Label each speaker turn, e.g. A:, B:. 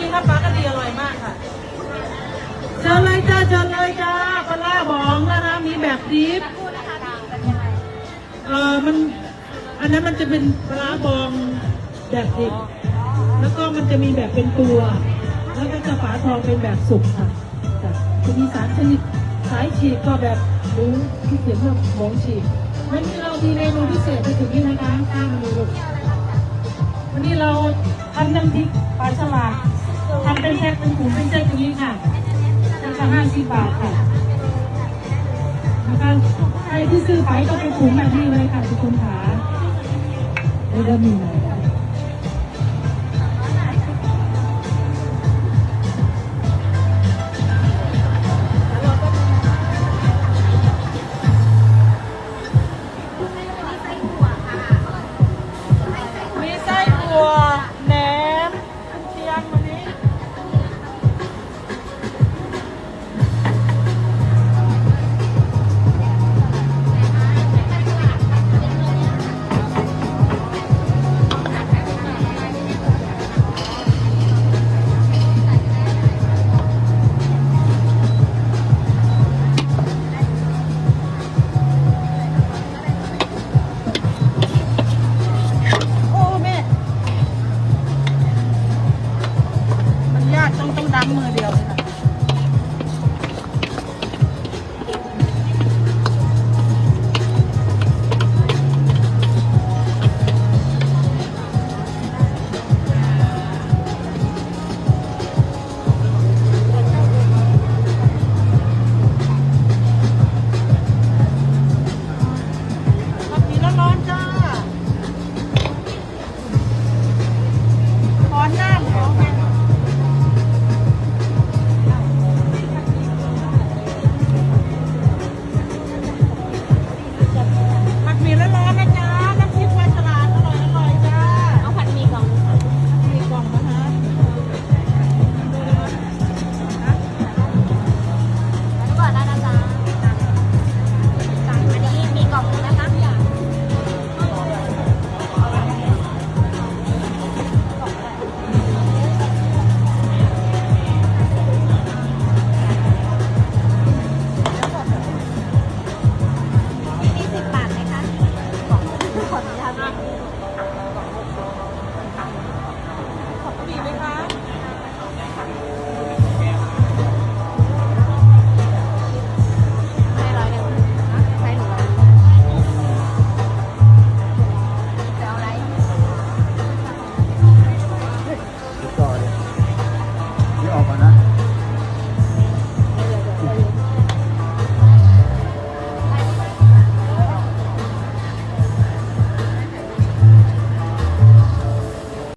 A: มีครับปลากระดีอร่อยมากค่ะ เชิญเลยจ้าเชิญเลยจ้าปลาร้าบองนะคะมีแบบดิฟเออมัน อันนั้นมันจะเป็นปลาร้าบองแบบดิบแล้วก็มันจะมีแบบเป็นตัว แล้วก็จะฝาทองเป็นแบบสุกค่ะจะมีสารชนิดสายฉีดก็แบบรู้ที่เขียนว่าหมองฉีดวันนี้เรามีเมนูพิเศษไปถึงนี่นะคะข้างเมนูวันนี้เราทำน้ำพริกปลาฉลาก ทำเป็นแพ็คเป็นถุงเป็นเส้นอย่างนี้ค่ะราคาห้าสิบบาทค่ะนะคะใครที่ซื้อไปก็เป็นถุงแบบนี้เลยค่ะทุกคนค่ะแล้วก็มีหน่อย